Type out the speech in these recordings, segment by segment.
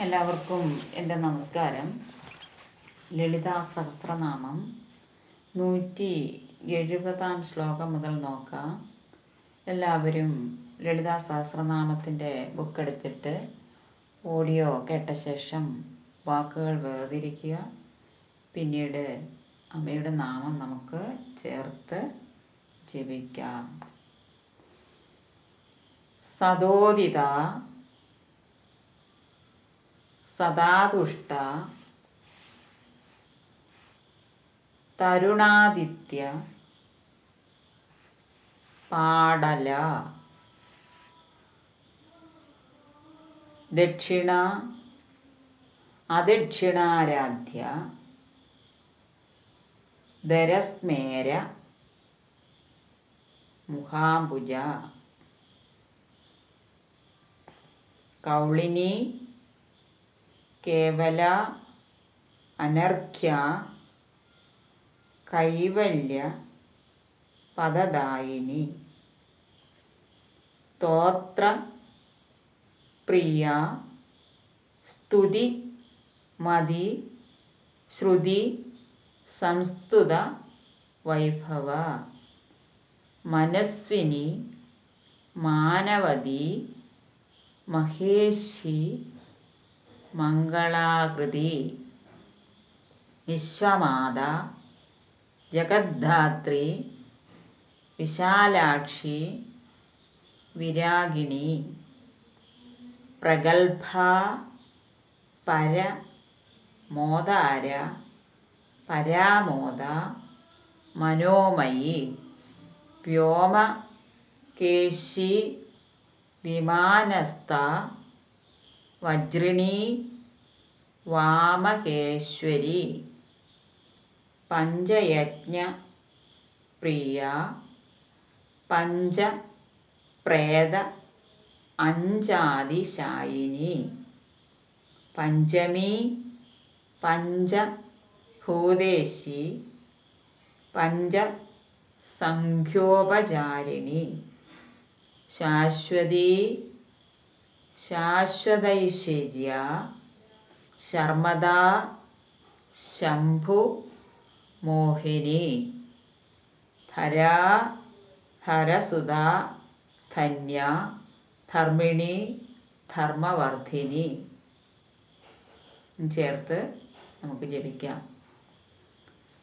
എല്ലാവർക്കും എന്റെ നമസ്കാരം. ലളിതാ സഹസ്രനാമം നൂറ്റി എഴുപതാം ശ്ലോകം മുതൽ നോക്കാം. എല്ലാവരും ലളിതാ സഹസ്രനാമത്തിന്റെ ബുക്ക് എടുത്തിട്ട് ഓഡിയോ കേട്ട ശേഷം വാക്കുകൾ വേർതിരിക്കുക. പിന്നീട് അമ്മയുടെ നാമം നമുക്ക് ചേർത്ത് ജപിക്കാം. സദോദിത സദാതുഷ്ട തരുണാദിത്യ പാടല. ദക്ഷിണ അദക്ഷിണാരാധ്യ ദരസ്മേര മുഖാംബുജ. കൗളിനി കേവല അനർഘ്യ കൈവല്യ പദദായിനി. സ്തോത്ര പ്രിയ സ്തുതി മതി ശ്രുതി സംസ്തുത വൈഭവ. മനസ്വിനി മാനവതി മഹേഷി മംഗളാകൃതി. വിശ്വമാത ജഗദ്ധാത്രി വിശാലാക്ഷി വിരാഗിണി. പ്രഗത്ഭ പര മോദാര പരാമോദ മനോമയി വ്യോമകേശി വിമാനസ്ഥ വജ്രിണി വാമകേശ്വരി പഞ്ചയജ്ഞ പ്രിയ പഞ്ചപ്രേത അഞ്ചാതിശായിനി പഞ്ചമി പഞ്ചഭൂതേശി പഞ്ചസംഖ്യോപചാരിണി ശാശ്വതി ശാശ്വതൈശ്വര്യ ശർമ്മദ ശംഭു മോഹിനി ധരാ ധരസുത ധന്യ ധർമ്മിണി ധർമ്മവർദ്ധിനി. ചേർത്ത് നമുക്ക് ജപിക്കാം.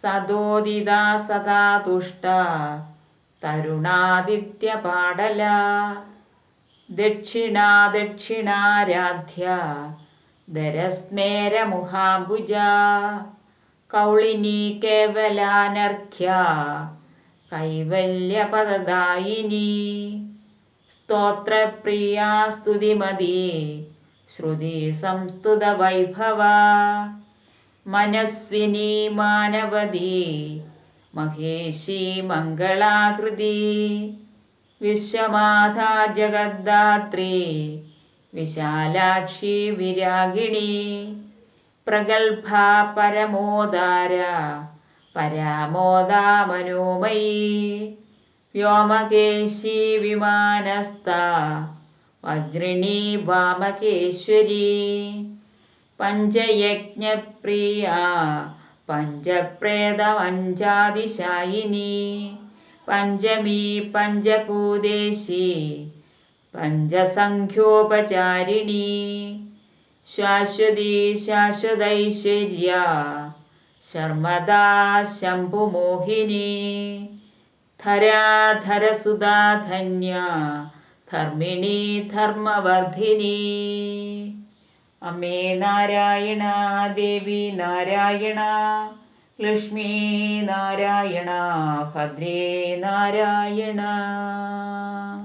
സദോദിത സദാ തുഷ്ട തരുണാദിത്യ പാടല ദക്ഷിണാ ദക്ഷിണാരാധ്യ ദരസ്മേരമുഹാംബുജ കൗളിനി കേവലാനർഘ്യ കൈവല്യപദദായിനി. സ്തോത്രപ്രിയ സ്തുതിമതി ശ്രുതി സംസ്തുത വൈഭവ മനസ്വിനി മാനവതി മംഗളാകൃതി ജഗദ്ധാത്രി വിശാലാക്ഷി വിരാഗിണി പ്രഗത്ഭ പരമോദാര പരാമോദാ മനോമയി വ്യോമകേശി വിമാനസ്ഥ വജ്രിണി വാമകേശ്വരി പഞ്ചയജ്ഞപ്രിയ പഞ്ചപ്രേതമഞ്ചാതിശായിനി പഞ്ചമി പഞ്ചഭൂതേശി പഞ്ചസംഖ്യോപചാരിണി. ശാശ്വതി ശാശ്വതൈശ്വര്യ ശർമ്മദാ ശംഭുമോഹിനി. ധരാധരസുധാ ധന്യ ധർമ്മിണി ധർമ്മവർദ്ധിനി. അമ്മേ നാരായണ ദേവി നാരായണ ലക്ഷ്മി നാരായണ ഭദ്രേ നാരായണ